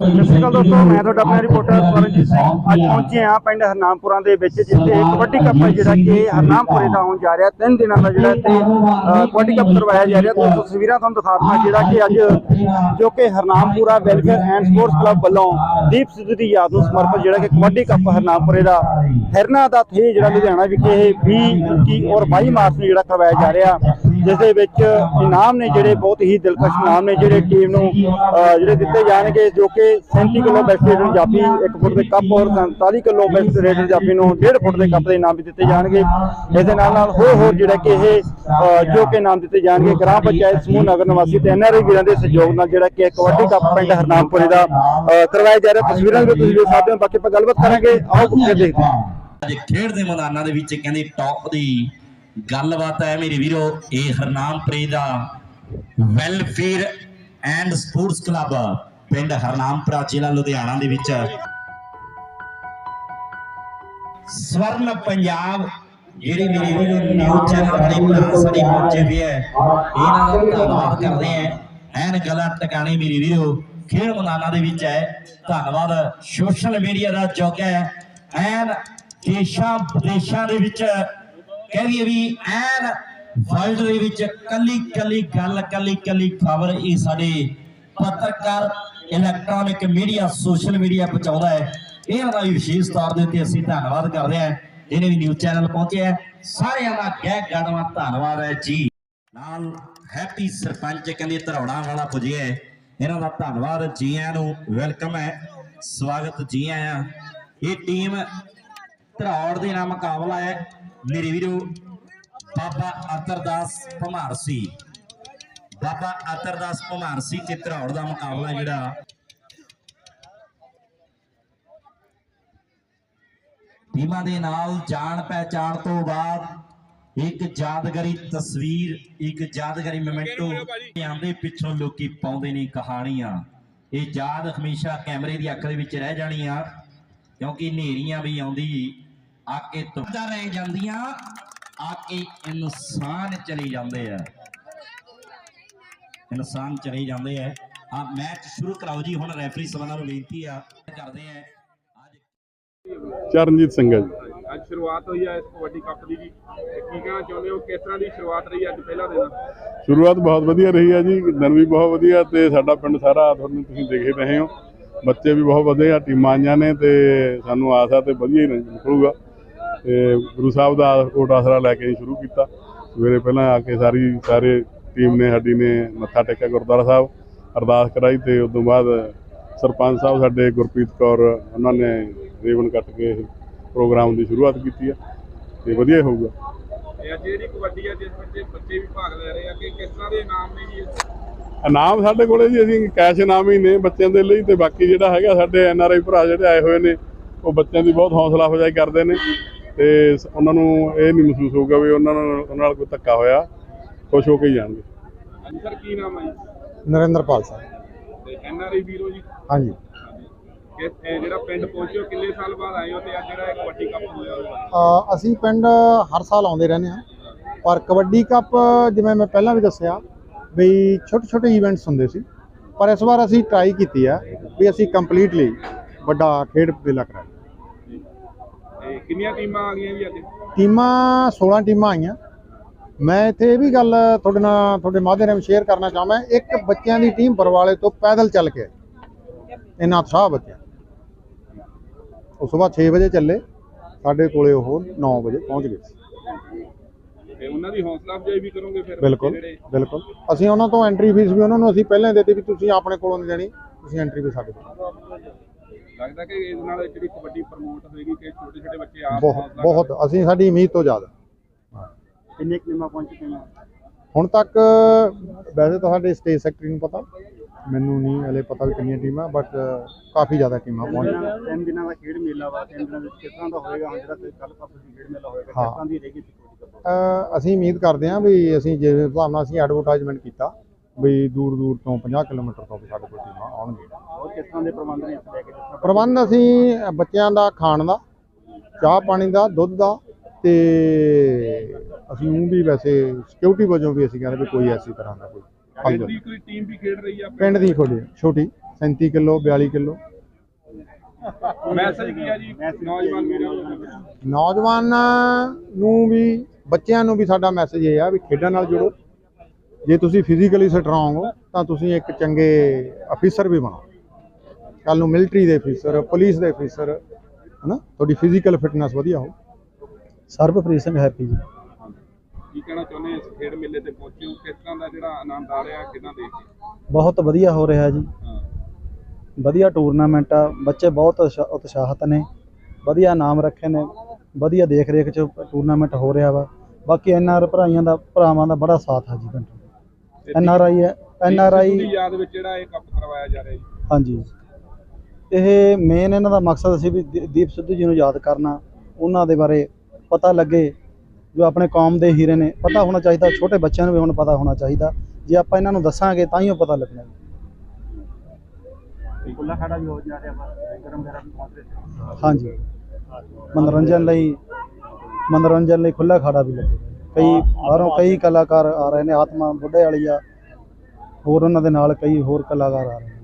ਸਤਿ ਸ਼੍ਰੀ ਅਕਾਲ ਦੋਸਤੋ ਮੈਂ ਤੁਹਾਡਾ ਆਪਣਾ ਰਿਪੋਰਟਰ ਸਵਰਨਜੀਤ ਸਿੰਘ ਅੱਜ ਪਹੁੰਚੇ ਹਾਂ ਪਿੰਡ ਹਰਨਾਮਪੁਰਾ ਦੇ ਵਿੱਚ ਜਿੱਥੇ ਕਬੱਡੀ ਕੱਪ ਹੈ ਜਿਹੜਾ ਕਿ ਹਰਨਾਮਪੁਰੇ ਦਾ ਹੋਣ ਜਾ ਰਿਹਾ ਤਿੰਨ ਦਿਨਾਂ ਦਾ ਜਿਹੜਾ ਇੱਥੇ ਅ, ਕਬੱਡੀ ਕੱਪ ਕਰਵਾਇਆ ਜਾ ਰਿਹਾ। ਤੋਂ ਤਸਵੀਰਾਂ ਤੁਹਾਨੂੰ ਦਿਖਾ ਦਿੰਦਾ ਜਿਹੜਾ ਕਿ ਅੱਜ ਜੋ ਕਿ Harnampura welfare and sports club ਵੱਲੋਂ ਦੀਪ ਸਿੱਧੂ ਦੀ ਯਾਦ ਨੂੰ ਸਮਰਪਿਤ ਜਿਹੜਾ ਕਿ ਕਬੱਡੀ ਕੱਪ ਹਰਨਾਮਪੁਰੇ ਦਾ ਹਿਰਨਾ ਦਾ ਥੇ ਜਿਹੜਾ ਲੁਧਿਆਣਾ ਵਿਖੇ 20 21 ਔਰ 22 ਮਾਰਚ ਨੂੰ ਜਿਹੜਾ ਕਰਵਾਇਆ ਜਾ ਰਿਹਾ। ਜਿਸ ਦੇ ਵਿੱਚ ਇਨਾਮ ਨੇ ਜਿਹੜੇ ਬਹੁਤ ਹੀ ਦਿਲਕਸ਼ ਇਨਾਮ ਨੇ ਜਿਹੜੇ ਟੀਮ ਨੂੰ ਜਿਹੜੇ ਦਿੱਤੇ ਜਾਣਗੇ, ਜੋ ਕਿ 37 ਕਿਲੋ ਬੈਸਟ ਰੇਡਰ ਜਾਫੀ 1 ਫੁੱਟ ਦੇ ਕੱਪ ਔਰ 47 ਕਿਲੋ ਬੈਸਟ ਰੇਡਰ ਜਾਫੀ ਨੂੰ 1.5 ਫੁੱਟ ਦੇ ਕੱਪ ਦੇ ਇਨਾਮ ਵੀ ਦਿੱਤੇ ਜਾਣਗੇ। ਇਸ ਦੇ ਨਾਲ ਨਾਲ ਹੋਰ ਹੋਰ ਜਿਹੜਾ ਕਿ ਇਹ ਜੋ ਕਿ ਇਨਾਮ ਦਿੱਤੇ ਜਾਣਗੇ, ਗ੍ਰਾਮ ਪੰਚਾਇਤ ਸਮੂਹ ਨਗਰ ਨਿਵਾਸੀ ਤੇ ਐਨਆਰਆਈ ਵੀਰਾਂ ਦੇ ਸਹਿਯੋਗ ਨਾਲ ਜਿਹੜਾ ਕਿ ਕਬੱਡੀ ਕੱਪ ਪਿੰਡ ਹਰਨਾਮਪੁਰੇ ਦਾ ਕਰਵਾਇਆ ਜਾ ਰਿਹਾ। ਤਸਵੀਰਾਂ ਵੀ ਤੁਸੀਂ ਦੇਖ ਸਕਦੇ ਹੋ, ਬਾਕੀ ਆਪਾਂ ਗੱਲਬਾਤ ਕਰਾਂਗੇ। ਆਓ ਪੁੱਛੇ ਦੇਖਦੇ ਹਾਂ। ਅੱਜ ਖੇਡ ਦੇ ਮੈਦਾਨਾਂ ਦੇ ਵਿੱਚ ਕਹਿੰਦੇ ਟੌਪ ਦੀ ਗੱਲਬਾਤ ਹੈ ਮੇਰੇ ਵੀਰੋ, ਇਹ ਹਰਨਾਮਪੁਰੇ ਦਾ ਵੈਲਫੇਅਰ ਐਂਡ ਸਪੋਰਟਸ ਕਲੱਬ, ਪਿੰਡ ਹਰਨਾਮਪੁਰਾ ਜ਼ਿਲ੍ਹਾ ਲੁਧਿਆਣਾ ਦੇ ਵਿੱਚ। ਸਵਰਨ ਪੰਜਾਬ, ਜਿਹੜੇ ਮੇਰੇ ਵੀਰੋ ਨਿਊਜ਼ ਚੈਨਲ ਵਾਲੇ ਭਰਾ ਸਾਡੇ ਪਹੁੰਚੇ ਵੀ ਹੈ, ਇਹਨਾਂ ਦਾ ਧੰਨਵਾਦ ਕਰਦੇ ਆ ਐਨ ਗਲਾ ਟਿਕਾਣੇ ਮੇਰੇ ਵੀਰੋ, ਖੇਡ ਮੈਦਾਨਾਂ ਦੇ ਵਿੱਚ ਹੈ। ਧੰਨਵਾਦ ਸੋਸ਼ਲ ਮੀਡੀਆ ਦਾ ਯੁੱਗ ਹੈ। ਐਨ ਦੇਸ਼ਾਂ ਵਿਦੇਸ਼ਾਂ ਦੇ ਵਿੱਚ ਕਹਿ ਦਈਏ ਵੀ ਐਨ ਵਰਲਡ ਦੇ ਵਿੱਚ ਕੱਲੀ ਕੱਲੀ ਗੱਲ ਕੱਲੀ ਕੱਲੀ ਖਬਰ ਇਹ ਸਾਡੇ ਪੱਤਰਕਾਰ ਇਲੈਕਟ੍ਰੋਨਿਕ ਮੀਡੀਆ ਸੋਸ਼ਲ ਮੀਡੀਆ ਪਹੁੰਚਾਉਂਦਾ ਹੈ। ਇਹਨਾਂ ਦਾ ਵਿਸ਼ੇਸ਼ ਤੌਰ ਦੇ ਉੱਤੇ ਅਸੀਂ ਧੰਨਵਾਦ ਕਰਦੇ ਹਾਂ, ਜਿਹਨੇ ਵੀ ਨਿਊਜ਼ ਚੈਨਲ ਪਹੁੰਚੇ ਸਾਰਿਆਂ ਦਾ ਗਹਿ ਗੜਵਾ ਧੰਨਵਾਦ ਹੈ ਜੀ। ਨਾਲ ਹੈਪੀ ਸਰਪੰਚ ਕਹਿੰਦੇ ਧਰੌੜਾ ਵਾਲਾ ਪੁੱਜਿਆ ਇਹਨਾਂ ਦਾ ਧੰਨਵਾਦ ਜੀ ਆਇਆਂ ਨੂੰ ਵੈਲਕਮ ਹੈ। ਸਵਾਗਤ ਜੀ ਆਇਆਂ ਇਹ ਟੀਮ ਧਰੌੜ ਦੇ ਨਾਲ ਮੁਕਾਬਲਾ ਹੈ। ਮੇਰੇ ਵੀਰੋ, ਬਾਬਾ ਅਤਰਦਾਸ ਭਮਾਰਸੀ ਬਾਬਾ ਅਤਰਦਾਸ ਭਮਾਰਸੀ ਤੇ ਧਰੌੜ ਦਾ ਮੁਕਾਬਲਾ ਜਿਹੜਾ ਟੀਮਾਂ ਦੇ ਨਾਲ ਜਾਣ ਪਹਿਚਾਣ ਤੋਂ ਬਾਅਦ ਇੱਕ ਯਾਦਗਾਰੀ ਤਸਵੀਰ, ਇੱਕ ਯਾਦਗਾਰੀ ਮੋਮੈਂਟੋ ਆਂਦੇ ਪਿੱਛੋਂ ਲੋਕੀ ਪਾਉਂਦੇ ਨੇ ਕਹਾਣੀਆਂ। ਇਹ ਯਾਦ ਹਮੇਸ਼ਾ ਕੈਮਰੇ ਦੀ ਅੱਖ ਦੇ ਵਿੱਚ ਰਹਿ ਜਾਣੀ ਆ, ਕਿਉਂਕਿ ਹਨੇਰੀਆਂ ਵੀ ਆਉਂਦੀ ਆ ਕੇ ਤੁਰਦਾ ਰਹਿ ਜਾਂਦੀਆਂ ਆ ਕੇ ਇਨਸਾਨ ਚਲੇ ਜਾਂਦੇ ਆ। ਇਨਸਾਨ ਚਲੇ ਜਾਂਦੇ ਆ। ਆ ਮੈਚ ਸ਼ੁਰੂ ਕਰਾਓ ਜੀ ਹੁਣ ਰੈਫਰੀ ਸਭਾ ਨੂੰ ਬੇਨਤੀ ਆ ਕਰਦੇ ਆ। ਅੱਜ ਚਰਨਜੀਤ ਸਿੰਘ ਜੀ। ਅੱਜ ਸ਼ੁਰੂਆਤ ਹੋਈ ਹੈ ਇਸ ਕਬੱਡੀ ਕੱਪ ਦੀ ਜੀ। ਕੀ ਕਹਿਣਾ ਚਾਹੁੰਦੇ ਹੋ ਕਿਸ ਤਰ੍ਹਾਂ ਦੀ ਸ਼ੁਰੂਆਤ ਰਹੀ ਅੱਜ ਪਹਿਲਾ ਦਿਨ? ਸ਼ੁਰੂਆਤ ਬਹੁਤ ਵਧੀਆ ਰਹੀ ਹੈ ਜੀ ਦਿਨ ਵੀ ਬਹੁਤ ਵਧੀਆ ਤੇ ਸਾਡਾ ਪਿੰਡ ਸਾਰਾ ਤੁਹਾਨੂੰ ਤੁਸੀਂ ਦੇਖ ਹੀ ਰਹੇ ਹੋ। ਬੱਚੇ ਵੀ ਬਹੁਤ ਵਧੀਆ ਟੀਮਾਂ ਆਈਆਂ ਨੇ ਤੇ ਸਾਨੂੰ ਆਸ ਆ ਤੇ ਵਧੀਆ ਹੀ ਨਿਕਲੂਗਾ। ਤੇ ਗੁਰੂ ਸਾਹਿਬ ਦਾ ਕੋਟ ਆਸਰਾ ਲੈ ਕੇ ਸ਼ੁਰੂ ਕੀਤਾ। ਸਵੇਰੇ ਪਹਿਲਾਂ ਆ ਕੇ ਸਾਰੀ ਸਾਰੇ ਟੀਮ ਨੇ ਸਾਡੀ ਨੇ ਮੱਥਾ ਟੇਕਿਆ ਗੁਰਦੁਆਰਾ ਸਾਹਿਬ ਅਰਦਾਸ ਕਰਾਈ ਤੇ ਉਸ ਤੋਂ ਬਾਅਦ ਸਰਪੰਚ ਸਾਹਿਬ ਸਾਡੇ ਗੁਰਪ੍ਰੀਤ ਕੌਰ ਉਹਨਾਂ ਨੇ ਰੇਵਨ ਕੱਟ ਕੇ ਪ੍ਰੋਗਰਾਮ ਦੀ ਸ਼ੁਰੂਆਤ ਕੀਤੀ ਹੈ ਤੇ ਵਧੀਆ ਹੋਊਗਾ। ਤੇ ਅੱਜ ਜਿਹੜੀ ਕਬੱਡੀ ਹੈ ਜਿਸ ਵਿੱਚ ਬੱਚੇ ਵੀ ਭਾਗ ਲੈ ਰਹੇ ਆ ਕਿ ਕਿਸ ਤਰ੍ਹਾਂ ਦੇ ਇਨਾਮ ਨੇ ਜੀ ਇਨਾਮ ਸਾਡੇ ਕੋਲੇ ਜੀ ਅਸੀਂ ਕੈਸ਼ ਇਨਾਮ ਹੀ ਨੇ ਬੱਚਿਆਂ ਦੇ ਲਈ ਤੇ ਬਾਕੀ ਜਿਹੜਾ ਹੈਗਾ ਸਾਡੇ ਐਨ ਆਰ ਆਈ ਭਰਾ ਜਿਹੜੇ ਆਏ ਹੋਏ ਨੇ ਉਹ ਬੱਚਿਆਂ ਦੀ ਬਹੁਤ ਹੌਸਲਾ ਅਫਜ਼ਾਈ ਕਰਦੇ ਨੇ। ਤੇ ਉਹਨਾਂ ਨੂੰ ਇਹ ਨਹੀਂ ਮਹਿਸੂਸ ਹੋਊਗਾ ਵੀ ਉਹਨਾਂ ਨਾਲ ਉਹਨਾਂ ਨਾਲ ਕੋਈ ਧੱਕਾ ਹੋਇਆ ਖੁਸ਼ ਹੋ ਕੇ ਹੀ ਜਾਣਗੇ। ਹਾਂਜੀ ਸਰ ਕੀ ਨਾਮ ਹੈ ਜੀ? ਨਰਿੰਦਰਪਾਲ ਸਿੰਘ ਤੇ ਐਨ ਆਰ ਆਈ ਵੀਰੋ ਜੀ? ਹਾਂਜੀ। ਕਿ ਜਿਹੜਾ ਪਿੰਡ ਪਹੁੰਚੇ ਹੋ ਕਿੰਨੇ ਸਾਲ ਬਾਅਦ ਆਏ ਹੋ ਤੇ ਅੱਜ ਜਿਹੜਾ ਕਬੱਡੀ ਕੱਪ ਹੋਇਆ ਅਸੀਂ ਪਿੰਡ ਹਰ ਸਾਲ ਆਉਂਦੇ ਰਹਿੰਦੇ ਹਾਂ। ਪਰ ਕਬੱਡੀ ਕੱਪ ਜਿਵੇਂ ਮੈਂ ਪਹਿਲਾਂ ਵੀ ਦੱਸਿਆ ਵੀ ਛੋਟੇ ਛੋਟੇ ਇਵੈਂਟਸ ਹੁੰਦੇ ਸੀ। ਪਰ ਇਸ ਵਾਰ ਅਸੀਂ ਟਰਾਈ ਕੀਤੀ ਆ ਵੀ ਅਸੀਂ ਕੰਪਲੀਟਲੀ ਵੱਡਾ ਖੇਡ ਮੇਲਾ ਕਰਾਂਗੇ ਕਿੰਨੀਆਂ ਟੀਮਾਂ ਆ ਗਈਆਂ ਜੀ ਅੱਜ? ਟੀਮਾਂ 16 ਟੀਮਾਂ ਆਈਆਂ। ਮੈਂ ਇੱਥੇ ਇਹ ਵੀ ਗੱਲ ਤੁਹਾਡੇ ਨਾਲ ਤੁਹਾਡੇ ਮਾਧਿਅਮ ਰਾਹੀਂ ਸ਼ੇਅਰ ਕਰਨਾ ਚਾਹਾਂ ਇੱਕ ਬੱਚਿਆਂ ਦੀ ਟੀਮ ਬਰਵਾਲੇ ਤੋਂ ਪੈਦਲ ਚੱਲ ਕੇ ਇੰਨਾ ਉਤਸ਼ਾਹ ਬੱਚਿਆਂ। ਉਹ ਸਵੇਰ 6 ਵਜੇ ਚੱਲੇ। ਸਾਡੇ ਕੋਲੇ ਉਹ 9 ਵਜੇ ਪਹੁੰਚ ਗਏ ਤੇ ਉਹਨਾਂ ਦੀ ਹੌਸਲਾ ਅਫਜ਼ਾਈ ਵੀ ਕਰੋਗੇ ਫਿਰ ਬਿਲਕੁਲ ਬਿਲਕੁਲ। ਅਸੀਂ ਉਹਨਾਂ ਤੋਂ ਐਂਟਰੀ ਫੀਸ ਵੀ ਉਹਨਾਂ ਨੂੰ ਅਸੀਂ ਪਹਿਲਾਂ ਹੀ ਦੇਤੀ ਵੀ ਤੁਸੀਂ ਆਪਣੇ ਕੋਲੋਂ ਨਹੀਂ ਦੇਣੀ ਤੁਸੀਂ ਐਂਟਰੀ ਵੀ ਸਾਡੇ ਕੋਲ। ਲੱਗਦਾ ਕਿ ਇਸ ਨਾਲ ਜਿਹੜੀ ਕਬੱਡੀ ਪ੍ਰਮੋਟ ਹੋਏਗੀ ਕਿ ਛੋਟੇ ਛੋਟੇ ਬੱਚੇ ਆਪ ਬਹੁਤ ਬਹੁਤ। ਅਸੀਂ ਸਾਡੀ ਉਮੀਦ ਤੋਂ ਜ਼ਿਆਦਾ। ਕਿੰਨੇ ਟੀਮਾਂ ਪਹੁੰਚ ਚੁੱਕੀਆਂ ਨੇ ਹੁਣ ਤੱਕ ਵੈਸੇ ਤਾਂ ਸਾਡੇ ਸਟੇਜ ਸੈਕਟਰੀ ਨੂੰ ਪਤਾ। ਮੈਨੂੰ ਨਹੀਂ ਹਲੇ ਪਤਾ ਵੀ ਕਿੰਨੀਆਂ ਟੀਮਾਂ ਬਟ ਕਾਫੀ ਜ਼ਿਆਦਾ ਟੀਮਾਂ ਪਹੁੰਚ ਗਈਆਂ ਤਿੰਨ ਦਿਨਾਂ ਦਾ ਖੇਡ ਮੇਲਾ ਵਾ। ਤਿੰਨ ਦਿਨਾਂ ਵਿੱਚ ਕਿਸ ਤਰ੍ਹਾਂ ਦਾ ਹੋਏਗਾ? ਹੁਣ ਜਿਹੜਾ ਕੱਲ ਪਰਸੋਂ ਦੀ ਖੇਡ ਮੇਲਾ ਹੋਏਗਾ ਕਿਸ। ਤਰ੍ਹਾਂ ਦੀ ਰਹੇਗੀ ਅਸੀਂ ਉਮੀਦ ਕਰਦੇ ਹਾਂ ਵੀ ਅਸੀਂ ਜਿਸ ਹਿਸਾਬ ਨਾਲ ਅਸੀਂ ਐਡਵਰਟਾਈਜ਼ਮੈਂਟ ਕੀਤਾ ਵੀ ਦੂਰ ਦੂਰ ਤੋਂ 50 ਕਿਲੋਮੀਟਰ ਤੋਂ ਵੀ ਸਾਡੇ ਕੋਲ ਟੀਮਾਂ ਆਉਣਗੀਆਂ। ਹੋਰ ਕਿਸ ਤਰ੍ਹਾਂ ਦੇ ਪ੍ਰਬੰਧ ਨੇ ਇੱਥੇ ਲੈ ਕੇ ਜਿਸ ਤਰ੍ਹਾਂ ਪ੍ਰਬੰਧ ਅਸੀਂ ਬੱਚਿਆਂ ਦਾ ਖਾਣ ਦਾ ਚਾਹ ਪਾਣੀ ਦਾ ਦੁੱਧ ਦਾ ਤੇ ਅਸੀਂ ਉਹ ਵੀ ਵੈਸੇ ਸਿਕਿਉਰਿਟੀ ਵਜੋਂ ਵੀ ਅਸੀਂ ਕਹਿੰਦੇ ਵੀ ਕੋਈ ਐਸੀ ਤਰ੍ਹਾਂ ਦਾ ਕੋਈ ਪਿੰਡ ਹੱਲ ਦੀ ਕੋਈ ਟੀਮ ਵੀ ਖੇਡ ਰਹੀ ਆ? ਪਿੰਡ ਦੀ ਖੋਲੀ ਛੋਟੀ 37 ਕਿਲੋ 42 ਕਿਲੋ। ਮੈਸੇਜ ਕੀ ਆ ਜੀ? ਨੌਜਵਾਨ ਨੂੰ? ਨੌਜਵਾਨਾਂ ਨੂੰ ਵੀ ਬੱਚਿਆਂ ਨੂੰ ਵੀ ਸਾਡਾ ਮੈਸੇਜ ਇਹ ਆ ਵੀ ਖੇਡਾਂ ਨਾਲ ਜੁੜੋ। ਜੇ ਤੁਸੀਂ ਫਿਜ਼ੀਕਲੀ ਸਟਰੋਂਗ ਹੋ ਤਾਂ ਤੁਸੀਂ ਇੱਕ ਚੰਗੇ ਅਫੀਸਰ ਵੀ ਬਣੋ। ਕੱਲ ਨੂੰ ਮਿਲਟਰੀ ਦੇ ਅਫੀਸਰ ਪੁਲਿਸ ਦੇ ਅਫੀਸਰ ਹਨਾ? ਤੁਹਾਡੀ ਫਿਜ਼ੀਕਲ ਫਿਟਨੈਸ ਵਧੀਆ ਹੋ ਸਰਬਪ੍ਰੀਤ ਸਿੰਘ ਹੈਪੀ ਜੀ। ਕੀ ਕਹਿਣਾ ਚਾਹੁੰਦੇ ਇਸ ਖੇਡ ਮੇਲੇ ਤੇ ਪਹੁੰਚੇ ਹੋ? ਕਿਸ ਤਰ੍ਹਾਂ ਦਾ ਜਿਹੜਾ ਆਨੰਦ ਆ ਰਿਹਾ ਖੇਡਾਂ ਦੇਖ ਕੇ ਬਹੁਤ ਵਧੀਆ ਹੋ ਰਿਹਾ ਜੀ। ਵਧੀਆ ਟੂਰਨਾਮੈਂਟ ਆ ਬੱਚੇ ਬਹੁਤ ਉਤਸ਼ਾ- ਉਤਸ਼ਾਹਤ ਨੇ। ਵਧੀਆ ਨਾਮ ਰੱਖੇ ਨੇ। ਵਧੀਆ ਦੇਖ ਰੇਖ ਚ ਟੂਰਨਾਮੈਂਟ ਹੋ ਰਿਹਾ ਵਾ। ਬਾਕੀ ਐਨ ਆਰ ਭਰਾਈਆਂ ਦਾ ਭਰਾਵਾਂ ਦਾ ਬੜਾ ਸਾਥ ਆ ਜੀ ਪਿੰਡ ਐਨ ਆਰ ਆਈ ਹੈ। ਐਨ ਆਰ ਦੀ ਆਈ ਯਾਦ ਵਿੱਚ ਜਿਹੜਾ ਇਹ ਕੱਪ ਕਰਵਾਇਆ ਜਾ ਰਿਹਾ ਜੀ। ਹਾਂਜੀ। ਇਹ ਮੇਨ ਇਹਨਾਂ ਦਾ ਮਕਸਦ ਸੀ ਵੀ ਦੀਪ ਸਿੱਧੂ ਜੀ ਨੂੰ ਯਾਦ ਕਰਨਾ ਉਹਨਾਂ ਦੇ ਬਾਰੇ ਪਤਾ ਲੱਗੇ ਜੋ ਆਪਣੇ ਕੌਮ ਦੇ ਹੀਰੇ ਨੇ। ਪਤਾ ਹੋਣਾ ਚਾਹੀਦਾ ਛੋਟੇ ਬੱਚਿਆਂ ਨੂੰ ਵੀ ਹੁਣ ਪਤਾ ਹੋਣਾ ਚਾਹੀਦਾ। ਜੇ ਆਪਾਂ ਇਹਨਾਂ ਨੂੰ ਦੱਸਾਂਗੇ ਤਾਂ ਹੀ ਉਹ ਪਤਾ ਲੱਗਣਾ ਖੁੱਲਾ ਖੜਾ ਵੀ ਹੋ ਜਾ ਰਿਹਾ ਗਰਮ ਗਰਮ ਵੀ ਪਹੁੰਚ ਰਹੇ। ਹਾਂਜੀ। ਮਨੋਰੰਜਨ ਲਈ ਮਨੋਰੰਜਨ ਲਈ ਖੁੱਲਾ ਖਾੜਾ ਵੀ ਲੱਗੇਗਾ। ਕਈ ਬਾਹਰੋਂ ਕਈ ਕਲਾਕਾਰ ਆ ਰਹੇ ਨੇ ਆਤਮਾ ਬੁੱਢੇ ਵਾਲੀ ਆ। ਹੋਰ ਉਹਨਾਂ ਦੇ ਨਾਲ ਕਈ ਹੋਰ ਕਲਾਕਾਰ ਆ ਰਹੇ ਨੇ।